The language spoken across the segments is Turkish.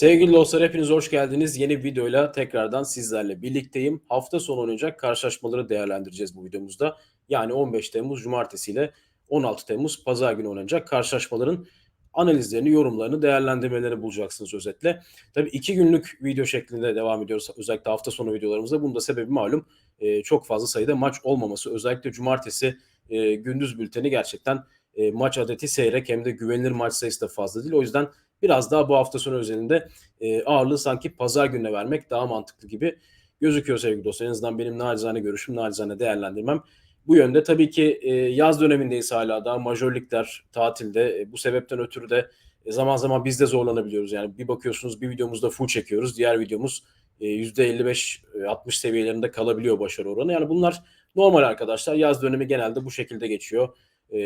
Sevgili dostlar hepiniz hoş geldiniz. Yeni bir videoyla tekrardan sizlerle birlikteyim. Hafta sonu oynayacak karşılaşmaları değerlendireceğiz bu videomuzda. Yani 15 Temmuz Cumartesi ile 16 Temmuz Pazar günü oynanacak karşılaşmaların analizlerini, yorumlarını, değerlendirmelerini bulacaksınız özetle. Tabii iki günlük video şeklinde devam ediyoruz. Özellikle hafta sonu videolarımızda. Bunun da sebebi malum e, çok fazla sayıda maç olmaması. Özellikle Cumartesi e, gündüz bülteni gerçekten e, maç adeti seyrek hem de güvenilir maç sayısı da fazla değil. O yüzden biraz daha bu hafta sonu özelinde e, ağırlığı sanki pazar gününe vermek daha mantıklı gibi gözüküyor sevgili dostlar. En azından benim nacizane görüşüm, nacizane değerlendirmem bu yönde. Tabii ki e, yaz dönemindeyiz hala daha. Majörlikler tatilde. E, bu sebepten ötürü de e, zaman zaman biz de zorlanabiliyoruz. Yani bir bakıyorsunuz bir videomuzda full çekiyoruz. Diğer videomuz e, %55-60 seviyelerinde kalabiliyor başarı oranı. Yani bunlar normal arkadaşlar. Yaz dönemi genelde bu şekilde geçiyor. E,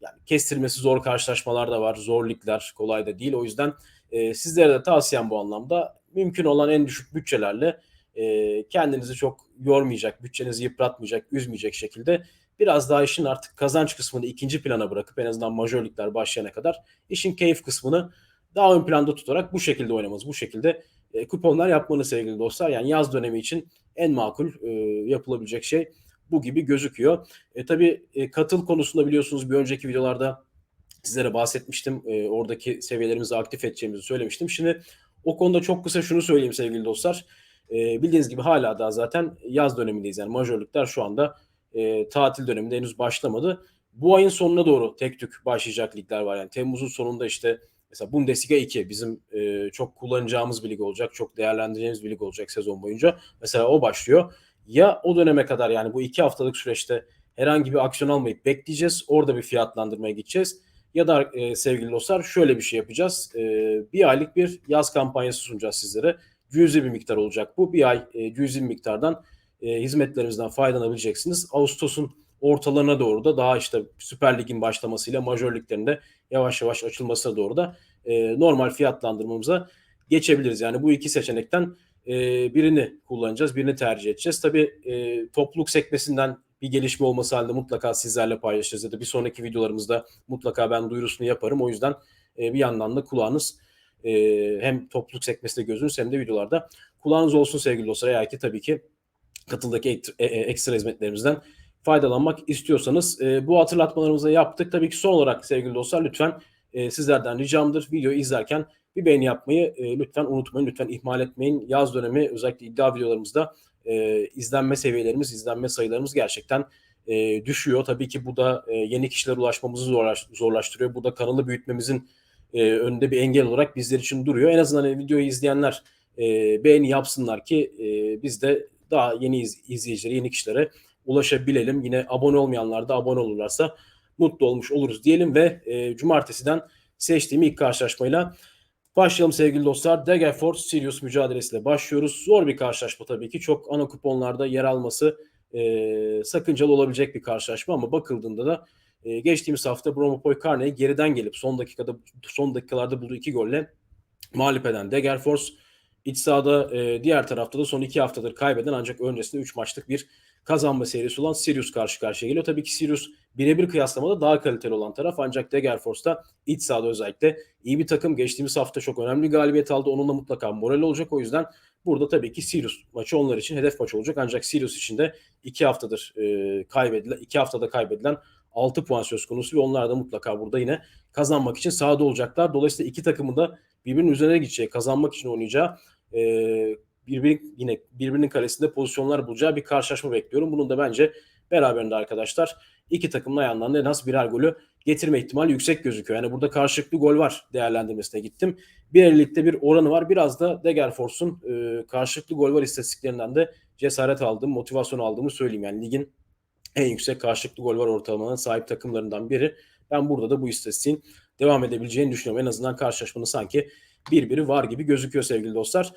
yani kestirmesi zor karşılaşmalar da var. Zor ligler kolay da değil. O yüzden e, sizlere de tavsiyem bu anlamda mümkün olan en düşük bütçelerle e, kendinizi çok yormayacak, bütçenizi yıpratmayacak, üzmeyecek şekilde biraz daha işin artık kazanç kısmını ikinci plana bırakıp en azından majör ligler başlayana kadar işin keyif kısmını daha ön planda tutarak bu şekilde oynamanız, bu şekilde e, kuponlar yapmanız sevgili dostlar. Yani yaz dönemi için en makul e, yapılabilecek şey bu gibi gözüküyor. E, tabii e, katıl konusunda biliyorsunuz bir önceki videolarda sizlere bahsetmiştim. E, oradaki seviyelerimizi aktif edeceğimizi söylemiştim. Şimdi o konuda çok kısa şunu söyleyeyim sevgili dostlar. E, bildiğiniz gibi hala da zaten yaz dönemindeyiz. Yani majörlükler şu anda e, tatil döneminde henüz başlamadı. Bu ayın sonuna doğru tek tük başlayacak ligler var. Yani Temmuz'un sonunda işte mesela Bundesliga 2 bizim e, çok kullanacağımız bir lig olacak. Çok değerlendireceğimiz bir lig olacak sezon boyunca. Mesela o başlıyor. Ya o döneme kadar yani bu iki haftalık süreçte herhangi bir aksiyon almayıp bekleyeceğiz. Orada bir fiyatlandırmaya gideceğiz. Ya da e, sevgili dostlar şöyle bir şey yapacağız. E, bir aylık bir yaz kampanyası sunacağız sizlere. Cüzi bir miktar olacak bu. Bir ay e, cüzi bir miktardan e, hizmetlerimizden faydalanabileceksiniz. Ağustos'un ortalarına doğru da daha işte Süper Lig'in başlamasıyla majör liglerinde yavaş yavaş açılmasına doğru da e, normal fiyatlandırmamıza geçebiliriz. Yani bu iki seçenekten e, birini kullanacağız, birini tercih edeceğiz. Tabii e, topluluk sekmesinden bir gelişme olması halinde mutlaka sizlerle paylaşacağız ya da bir sonraki videolarımızda mutlaka ben duyurusunu yaparım. O yüzden e, bir yandan da kulağınız hem topluluk sekmesinde gözünüz hem de videolarda kulağınız olsun sevgili dostlar. Eğer ki tabii ki katıldaki ekstra hizmetlerimizden faydalanmak istiyorsanız bu hatırlatmalarımızı yaptık. Tabii ki son olarak sevgili dostlar lütfen e, sizlerden ricamdır. Videoyu izlerken bir beğeni yapmayı e, lütfen unutmayın. Lütfen ihmal etmeyin. Yaz dönemi özellikle iddia videolarımızda e, izlenme seviyelerimiz, izlenme sayılarımız gerçekten e, düşüyor. Tabii ki bu da e, yeni kişilere ulaşmamızı zorlaş, zorlaştırıyor. Bu da kanalı büyütmemizin e, önünde bir engel olarak bizler için duruyor. En azından hani videoyu izleyenler e, beğeni yapsınlar ki e, biz de daha yeni iz, izleyicilere, yeni kişilere ulaşabilelim. Yine abone olmayanlar da abone olurlarsa mutlu olmuş oluruz diyelim ve e, cumartesiden seçtiğim ilk karşılaşmayla Başlayalım sevgili dostlar. Daggerford Sirius mücadelesiyle başlıyoruz. Zor bir karşılaşma tabii ki. Çok ana kuponlarda yer alması e, sakıncalı olabilecek bir karşılaşma ama bakıldığında da e, geçtiğimiz hafta Bromopoy Carney'i geriden gelip son dakikada son dakikalarda bulduğu iki golle mağlup eden Daggerford iç sahada e, diğer tarafta da son iki haftadır kaybeden ancak öncesinde 3 maçlık bir kazanma serisi olan Sirius karşı karşıya geliyor. Tabii ki Sirius birebir kıyaslamada daha kaliteli olan taraf ancak Degerfors'ta iç sahada özellikle iyi bir takım. Geçtiğimiz hafta çok önemli galibiyet aldı. Onunla mutlaka moral olacak. O yüzden burada tabii ki Sirius maçı onlar için hedef maç olacak. Ancak Sirius için de iki haftadır e, kaybedilen, iki haftada kaybedilen 6 puan söz konusu ve onlar da mutlaka burada yine kazanmak için sahada olacaklar. Dolayısıyla iki takımın da birbirinin üzerine gideceği, kazanmak için oynayacağı e, birbirinin yine birbirinin kalesinde pozisyonlar bulacağı bir karşılaşma bekliyorum. Bunun da bence beraberinde arkadaşlar iki takımın ayağından en az birer golü getirme ihtimali yüksek gözüküyor. Yani burada karşılıklı gol var değerlendirmesine gittim. Bir ellikte bir oranı var. Biraz da Degerfors'un e, karşılıklı gol var istatistiklerinden de cesaret aldım, motivasyon aldığımı söyleyeyim. Yani ligin en yüksek karşılıklı gol var ortalamanın sahip takımlarından biri. Ben burada da bu istatistiğin devam edebileceğini düşünüyorum. En azından karşılaşmanın sanki birbiri var gibi gözüküyor sevgili dostlar.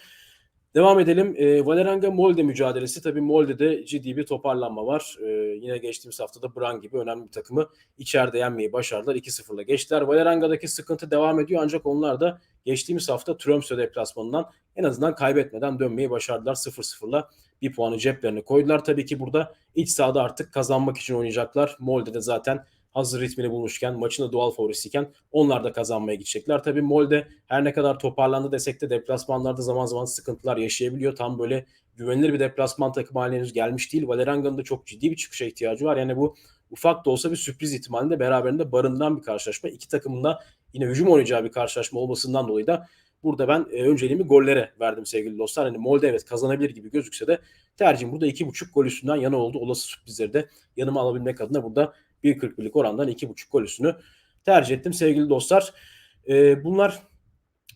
Devam edelim. E, Valeranga Molde mücadelesi. Tabii Molde'de ciddi bir toparlanma var. E, yine geçtiğimiz haftada Bran gibi önemli bir takımı içeride yenmeyi başardılar. 2-0'la geçtiler. Valeranga'daki sıkıntı devam ediyor ancak onlar da geçtiğimiz hafta Tromsø deplasmanından en azından kaybetmeden dönmeyi başardılar. 0-0'la bir puanı ceplerine koydular. Tabii ki burada iç sahada artık kazanmak için oynayacaklar. Molde'de zaten hazır ritmini bulmuşken, maçın doğal favorisiyken onlar da kazanmaya gidecekler. Tabii Molde her ne kadar toparlandı desek de deplasmanlarda zaman zaman sıkıntılar yaşayabiliyor. Tam böyle güvenilir bir deplasman takımı haline henüz gelmiş değil. Valeranga'nın da çok ciddi bir çıkışa ihtiyacı var. Yani bu ufak da olsa bir sürpriz ihtimalinde beraberinde barındıran bir karşılaşma. İki takımın da yine hücum oynayacağı bir karşılaşma olmasından dolayı da burada ben e, önceliğimi gollere verdim sevgili dostlar. Hani Molde evet kazanabilir gibi gözükse de tercihim burada 2.5 gol üstünden yana oldu. Olası sürprizleri de yanıma alabilmek adına burada 1.41'lik orandan 2.5 gol üstünü tercih ettim sevgili dostlar. E, bunlar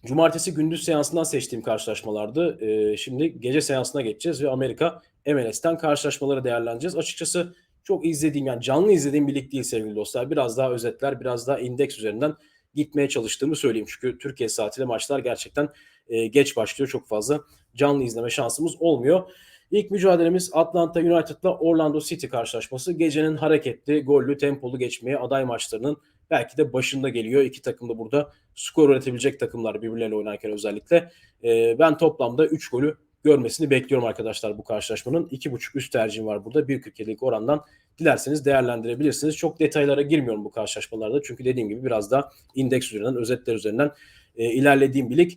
cumartesi gündüz seansından seçtiğim karşılaşmalardı. E, şimdi gece seansına geçeceğiz ve Amerika MLS'ten karşılaşmaları değerlendireceğiz. Açıkçası çok izlediğim yani canlı izlediğim bir lig değil sevgili dostlar. Biraz daha özetler, biraz daha indeks üzerinden gitmeye çalıştığımı söyleyeyim. Çünkü Türkiye saatiyle maçlar gerçekten e, geç başlıyor. Çok fazla canlı izleme şansımız olmuyor. İlk mücadelemiz Atlanta United'la Orlando City karşılaşması. Gecenin hareketli, gollü, tempolu geçmeye aday maçlarının belki de başında geliyor. İki takım da burada skor üretebilecek takımlar birbirleriyle oynarken özellikle. E, ben toplamda 3 golü görmesini bekliyorum arkadaşlar bu karşılaşmanın. 2.5 üst tercihim var burada. 1.47'lik orandan dilerseniz değerlendirebilirsiniz. Çok detaylara girmiyorum bu karşılaşmalarda. Çünkü dediğim gibi biraz daha indeks üzerinden, özetler üzerinden e, ilerlediğim bir lig.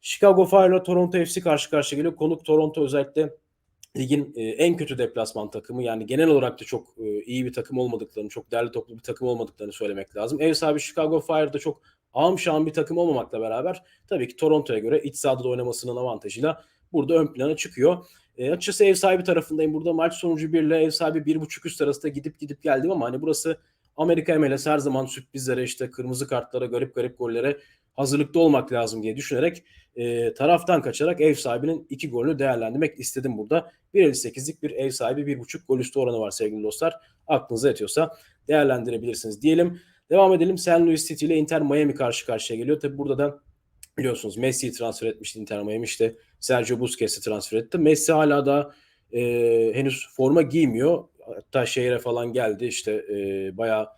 Chicago Fire ile Toronto FC karşı karşıya geliyor. Konuk Toronto özellikle ligin e, en kötü deplasman takımı. Yani genel olarak da çok e, iyi bir takım olmadıklarını, çok değerli toplu bir takım olmadıklarını söylemek lazım. Ev sahibi Chicago Fire'da çok şahım bir takım olmamakla beraber tabii ki Toronto'ya göre iç sahada da oynamasının avantajıyla burada ön plana çıkıyor. E, açıkçası ev sahibi tarafındayım. Burada maç sonucu 1 ile ev sahibi 1.5 üst arasında gidip gidip geldim ama hani burası Amerika MLS her zaman sürprizlere işte kırmızı kartlara garip garip gollere hazırlıklı olmak lazım diye düşünerek e, taraftan kaçarak ev sahibinin iki golünü değerlendirmek istedim burada. 1.58'lik bir ev sahibi 1.5 gol üstü oranı var sevgili dostlar. Aklınıza yatıyorsa değerlendirebilirsiniz diyelim. Devam edelim. St. Louis City ile Inter Miami karşı karşıya geliyor. Tabi burada da biliyorsunuz Messi'yi transfer etmişti Inter Miami işte Sergio Busquets'i transfer etti. Messi hala da e, henüz forma giymiyor. Hatta şehre falan geldi işte e, bayağı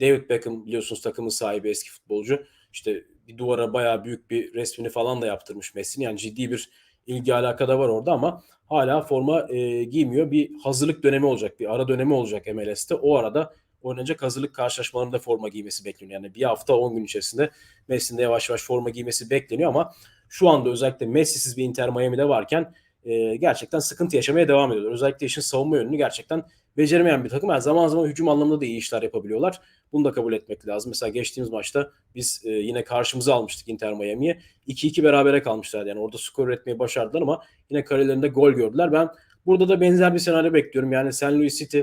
David Beckham biliyorsunuz takımın sahibi eski futbolcu. İşte bir duvara bayağı büyük bir resmini falan da yaptırmış Messi'nin. Yani ciddi bir ilgi alaka da var orada ama hala forma e, giymiyor. Bir hazırlık dönemi olacak, bir ara dönemi olacak MLS'te. O arada oynanacak hazırlık karşılaşmalarında forma giymesi bekleniyor. Yani bir hafta 10 gün içerisinde Messi'nin de yavaş yavaş forma giymesi bekleniyor ama şu anda özellikle Messi'siz bir Inter Miami'de varken e, gerçekten sıkıntı yaşamaya devam ediyorlar. Özellikle işin savunma yönünü gerçekten beceremeyen bir takım. Yani zaman zaman hücum anlamında da iyi işler yapabiliyorlar. Bunu da kabul etmek lazım. Mesela geçtiğimiz maçta biz e, yine karşımıza almıştık Inter Miami'ye. 2-2 berabere kalmışlar. Yani orada skor üretmeyi başardılar ama yine karelerinde gol gördüler. Ben burada da benzer bir senaryo bekliyorum. Yani St. Louis City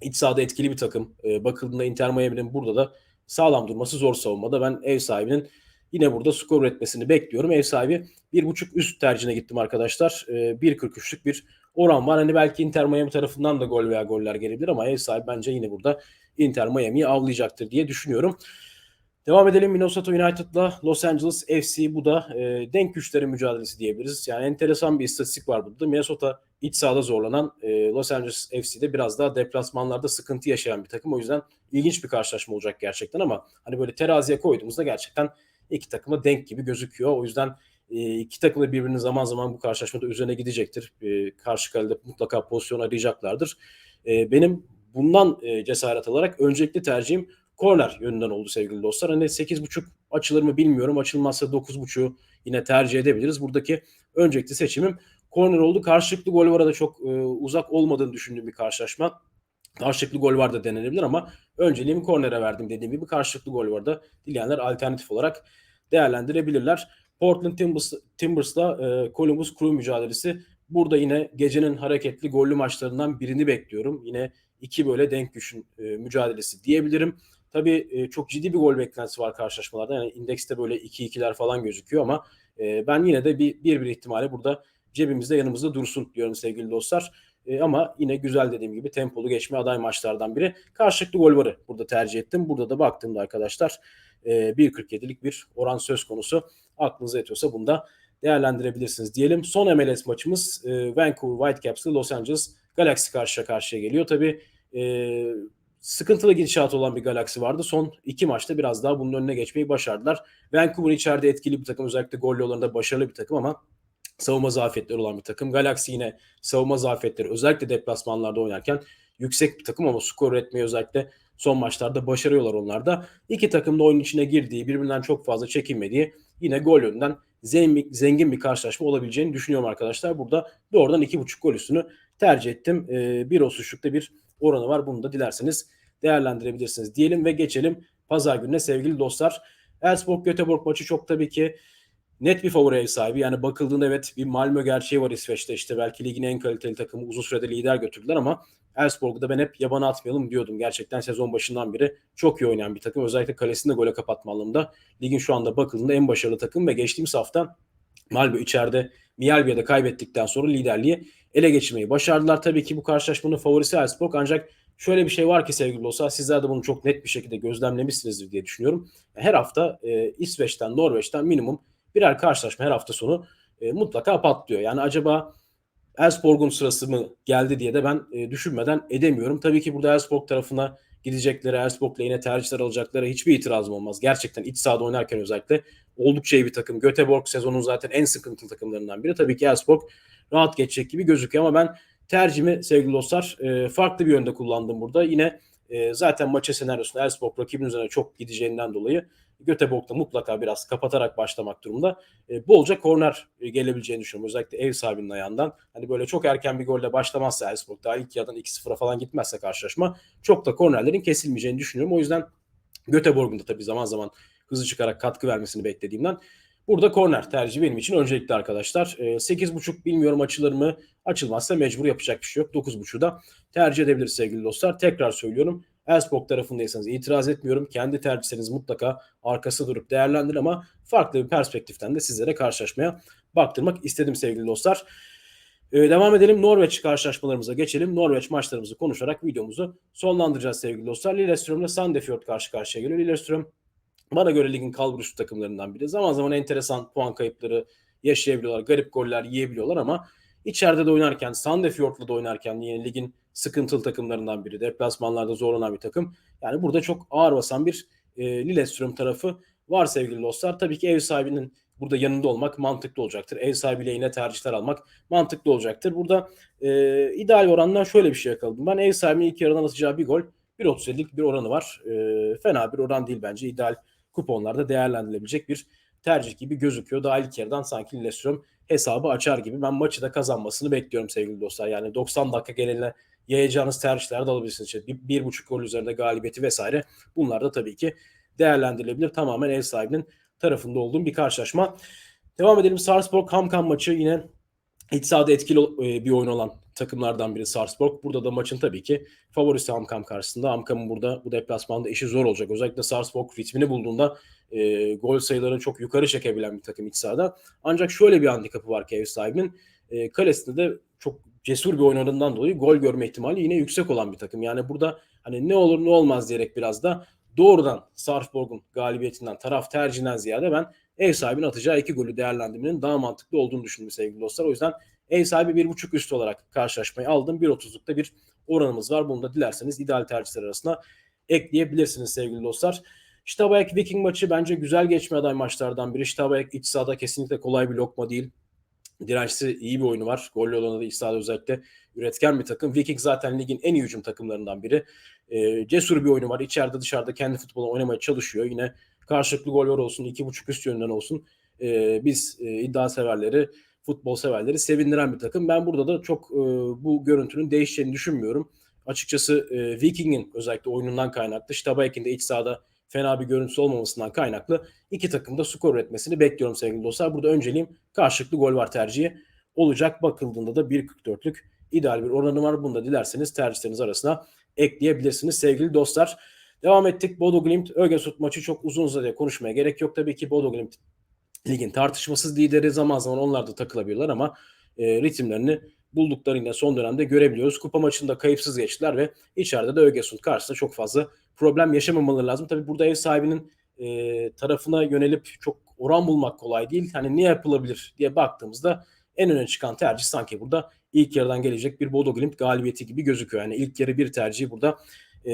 iç sahada etkili bir takım. E, bakıldığında Inter Miami'nin burada da sağlam durması zor savunmada. Ben ev sahibinin Yine burada skor üretmesini bekliyorum. Ev sahibi 1.5 üst tercihine gittim arkadaşlar. E, 1.43'lük bir oran var. Hani belki Inter Miami tarafından da gol veya goller gelebilir ama ev sahibi bence yine burada Inter Miami'yi avlayacaktır diye düşünüyorum. Devam edelim Minnesota United'la Los Angeles FC. Bu da e, denk güçlerin mücadelesi diyebiliriz. Yani enteresan bir istatistik var burada. Minnesota iç sahada zorlanan e, Los Angeles FC'de biraz daha deplasmanlarda sıkıntı yaşayan bir takım. O yüzden ilginç bir karşılaşma olacak gerçekten ama hani böyle teraziye koyduğumuzda gerçekten iki takıma denk gibi gözüküyor. O yüzden e, iki takım da birbirinin zaman zaman bu karşılaşmada üzerine gidecektir. E, karşı kalede mutlaka pozisyon arayacaklardır. E, benim bundan cesaret alarak öncelikli tercihim korner yönünden oldu sevgili dostlar. Hani 8.5 açılır mı bilmiyorum. Açılmazsa 9.5'u yine tercih edebiliriz. Buradaki öncelikli seçimim korner oldu. Karşılıklı gol var da çok uzak olmadığını düşündüğüm bir karşılaşma. Karşılıklı gol var da denenebilir ama önceliğimi kornere verdim dediğim gibi karşılıklı gol var da dileyenler alternatif olarak değerlendirebilirler. Portland Timbers, Timbers'la e, Columbus Crew mücadelesi. Burada yine gecenin hareketli gollü maçlarından birini bekliyorum. Yine iki böyle denk güçün e, mücadelesi diyebilirim. Tabii e, çok ciddi bir gol beklentisi var karşılaşmalarda. Yani indekste böyle 2-2'ler falan gözüküyor ama e, ben yine de bir, bir bir ihtimali burada cebimizde yanımızda dursun diyorum sevgili dostlar. E, ama yine güzel dediğim gibi tempolu geçme aday maçlardan biri. Karşılıklı gol varı burada tercih ettim. Burada da baktığımda arkadaşlar e, 1.47'lik bir oran söz konusu. Aklınıza yetiyorsa bunu da değerlendirebilirsiniz diyelim. Son MLS maçımız e, Vancouver Whitecaps ile Los Angeles Galaxy karşıya karşıya geliyor. Tabii e, sıkıntılı gidişat olan bir Galaxy vardı. Son iki maçta biraz daha bunun önüne geçmeyi başardılar. Vancouver içeride etkili bir takım. Özellikle gol yollarında başarılı bir takım ama savunma zafiyetleri olan bir takım. Galaxy yine savunma zafiyetleri özellikle deplasmanlarda oynarken yüksek bir takım ama skor üretmeyi özellikle son maçlarda başarıyorlar onlar da. İki takım da oyun içine girdiği, birbirinden çok fazla çekinmediği yine gol yönünden zengin, zengin bir karşılaşma olabileceğini düşünüyorum arkadaşlar. Burada doğrudan 2.5 gol üstünü tercih ettim. E, 1.33'lükte bir oranı var. Bunu da dilerseniz değerlendirebilirsiniz diyelim ve geçelim pazar gününe sevgili dostlar. Elfsborg Göteborg maçı çok tabii ki net bir favori ev sahibi. Yani bakıldığında evet bir Malmö gerçeği var İsveç'te. İşte belki ligin en kaliteli takımı uzun sürede lider götürdüler ama Elfsborg'u da ben hep yabana atmayalım diyordum. Gerçekten sezon başından beri çok iyi oynayan bir takım. Özellikle kalesinde gole kapatma anlamında. Ligin şu anda bakıldığında en başarılı takım ve geçtiğimiz hafta Malmö içeride Miyalbia'da kaybettikten sonra liderliği ele geçirmeyi başardılar. Tabii ki bu karşılaşmanın favorisi Elfsborg ancak şöyle bir şey var ki sevgili dostlar sizler de bunu çok net bir şekilde gözlemlemişsinizdir diye düşünüyorum. Her hafta e, İsveç'ten, Norveç'ten minimum birer karşılaşma her hafta sonu e, mutlaka patlıyor. Yani acaba Elfsborg'un sırası mı geldi diye de ben e, düşünmeden edemiyorum. Tabii ki burada Elfsborg tarafına gidecekleri, Elfsborg lehine tercihler alacakları hiçbir itirazım olmaz. Gerçekten iç sahada oynarken özellikle oldukça iyi bir takım. Göteborg sezonun zaten en sıkıntılı takımlarından biri. Tabii ki Elfsborg rahat geçecek gibi gözüküyor ama ben tercihimi sevgili dostlar e, farklı bir yönde kullandım burada. Yine e, zaten maçı senaryosunda Elfsborg rakibin üzerine çok gideceğinden dolayı Göteborg'da mutlaka biraz kapatarak başlamak durumunda. E, bolca korner e, gelebileceğini düşünüyorum. Özellikle ev sahibinin ayağından. Hani böyle çok erken bir golle başlamazsa Elfsborg daha ilk yarıdan 2-0'a falan gitmezse karşılaşma çok da kornerlerin kesilmeyeceğini düşünüyorum. O yüzden Göteborg'un da tabii zaman zaman hızlı çıkarak katkı vermesini beklediğimden Burada korner tercihi benim için öncelikli arkadaşlar. E, 8.5 bilmiyorum açılır mı? Açılmazsa mecbur yapacak bir şey yok. 9.5'u da tercih edebiliriz sevgili dostlar. Tekrar söylüyorum. Elfsborg tarafındaysanız itiraz etmiyorum. Kendi tercihleriniz mutlaka arkası durup değerlendirin ama farklı bir perspektiften de sizlere karşılaşmaya baktırmak istedim sevgili dostlar. Ee, devam edelim. Norveç karşılaşmalarımıza geçelim. Norveç maçlarımızı konuşarak videomuzu sonlandıracağız sevgili dostlar. Lillestrøm ile Sandefjord karşı karşıya geliyor. Lillestrøm bana göre ligin kalburüstü takımlarından biri. Zaman zaman enteresan puan kayıpları yaşayabiliyorlar. Garip goller yiyebiliyorlar ama içeride de oynarken, Sandefjord'la da oynarken yine ligin sıkıntılı takımlarından biri. Deplasmanlarda zorlanan bir takım. Yani burada çok ağır basan bir e, Lillestrøm tarafı var sevgili dostlar. Tabii ki ev sahibinin burada yanında olmak mantıklı olacaktır. Ev sahibiyle yine tercihler almak mantıklı olacaktır. Burada e, ideal orandan şöyle bir şey yakaladım. Ben ev sahibinin ilk yarıdan atacağı bir gol 1.37'lik bir oranı var. E, fena bir oran değil bence. İdeal kuponlarda değerlendirilebilecek bir tercih gibi gözüküyor. Daha ilk yarıdan sanki Lillestrøm hesabı açar gibi. Ben maçı da kazanmasını bekliyorum sevgili dostlar. Yani 90 dakika geneline yayacağınız tercihler de alabilirsiniz. İşte bir, bir buçuk gol üzerinde galibiyeti vesaire. Bunlar da tabii ki değerlendirilebilir. Tamamen ev sahibinin tarafında olduğum bir karşılaşma. Devam edelim. Sarpsborg Hamkan maçı yine iç sahada etkili e, bir oyun olan takımlardan biri Sarpsborg. Burada da maçın tabii ki favorisi Amkam karşısında. Amkam'ın burada bu deplasmanda işi zor olacak. Özellikle Sarpsborg ritmini bulduğunda e, gol sayılarını çok yukarı çekebilen bir takım iç sahada. Ancak şöyle bir handikapı var ki ev sahibinin. E, kalesinde de çok cesur bir oynadığından dolayı gol görme ihtimali yine yüksek olan bir takım. Yani burada hani ne olur ne olmaz diyerek biraz da doğrudan Sarpsborg'un galibiyetinden, taraf tercihinden ziyade ben ev sahibinin atacağı iki golü değerlendirmenin daha mantıklı olduğunu düşündüm sevgili dostlar. O yüzden ev sahibi bir buçuk üst olarak karşılaşmayı aldım. 1.30'lukta bir oranımız var. Bunu da dilerseniz ideal tercihler arasına ekleyebilirsiniz sevgili dostlar. Ştabayek Viking maçı bence güzel geçme aday maçlardan biri. Ştabayek iç sahada kesinlikle kolay bir lokma değil. Dirençli iyi bir oyunu var. Gollü olanı da iç sahada özellikle üretken bir takım. Viking zaten ligin en iyi hücum takımlarından biri. E, cesur bir oyunu var. İçeride dışarıda kendi futbolu oynamaya çalışıyor. Yine karşılıklı gol var olsun, iki buçuk üst yönden olsun. E, biz e, iddia severleri, futbol severleri sevindiren bir takım. Ben burada da çok e, bu görüntünün değişeceğini düşünmüyorum. Açıkçası e, Viking'in özellikle oyunundan kaynaklı. Ştabayek'in de iç sahada fena bir görüntüsü olmamasından kaynaklı iki takım da skor üretmesini bekliyorum sevgili dostlar. Burada önceliğim karşılıklı gol var tercihi olacak. Bakıldığında da 1.44'lük ideal bir oranı var. Bunu da dilerseniz tercihleriniz arasına ekleyebilirsiniz sevgili dostlar. Devam ettik. Bodo Glimt Ögesut maçı çok uzun uzadıya konuşmaya gerek yok. Tabii ki Bodo Glimt ligin tartışmasız lideri zaman zaman onlar da takılabiliyorlar ama e, ritimlerini bulduklarıyla son dönemde görebiliyoruz. Kupa maçında kayıpsız geçtiler ve içeride de Ögesund karşısında çok fazla problem yaşamamaları lazım. Tabii burada ev sahibinin e, tarafına yönelip çok oran bulmak kolay değil. Hani ne yapılabilir diye baktığımızda en öne çıkan tercih sanki burada ilk yarıdan gelecek bir Bodo Glimt galibiyeti gibi gözüküyor. Yani ilk yarı bir tercihi burada e,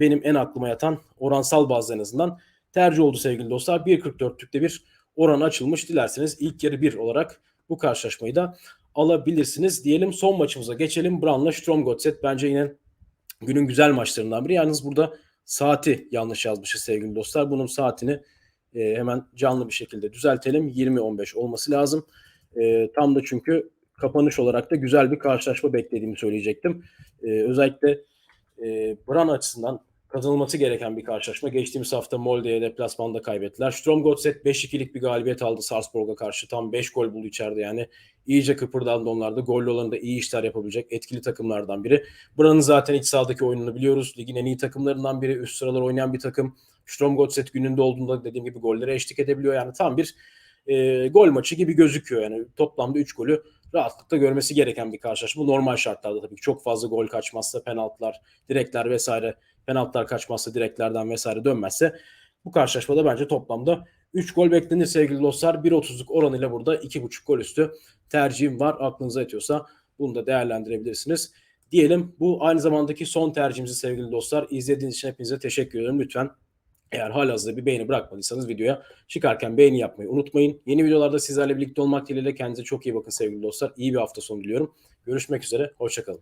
benim en aklıma yatan oransal bazda en azından tercih oldu sevgili dostlar. 1.44'lükte bir oran açılmış. Dilerseniz ilk yarı bir olarak bu karşılaşmayı da alabilirsiniz. Diyelim son maçımıza geçelim. Brown'la Stromgotset bence yine günün güzel maçlarından biri. Yalnız burada saati yanlış yazmışız sevgili dostlar. Bunun saatini e, hemen canlı bir şekilde düzeltelim. 20.15 olması lazım. E, tam da çünkü kapanış olarak da güzel bir karşılaşma beklediğimi söyleyecektim. E, özellikle e, Bran açısından kazanılması gereken bir karşılaşma. Geçtiğimiz hafta Molde'ye deplasmanda kaybettiler. Strom Gotset 5-2'lik bir galibiyet aldı Salzburg'a karşı. Tam 5 gol buldu içeride yani. İyice kıpırdandı onlar da. Gollü olanında iyi işler yapabilecek etkili takımlardan biri. Bran'ın zaten iç sahadaki oyununu biliyoruz. Ligin en iyi takımlarından biri. Üst sıralar oynayan bir takım. Strom Gotset gününde olduğunda dediğim gibi gollere eşlik edebiliyor. Yani tam bir e, gol maçı gibi gözüküyor. Yani toplamda 3 golü rahatlıkla görmesi gereken bir karşılaşma. Bu normal şartlarda tabii ki çok fazla gol kaçmazsa penaltılar, direkler vesaire penaltılar kaçmazsa direklerden vesaire dönmezse bu karşılaşmada bence toplamda 3 gol beklenir sevgili dostlar. 1.30'luk oranıyla burada 2.5 gol üstü tercihim var. Aklınıza yatıyorsa bunu da değerlendirebilirsiniz. Diyelim bu aynı zamandaki son tercihimizi sevgili dostlar. İzlediğiniz için hepinize teşekkür ederim. Lütfen eğer halihazırda bir beğeni bırakmadıysanız videoya çıkarken beğeni yapmayı unutmayın. Yeni videolarda sizlerle birlikte olmak dileğiyle kendinize çok iyi bakın sevgili dostlar. İyi bir hafta sonu diliyorum. Görüşmek üzere. Hoşçakalın.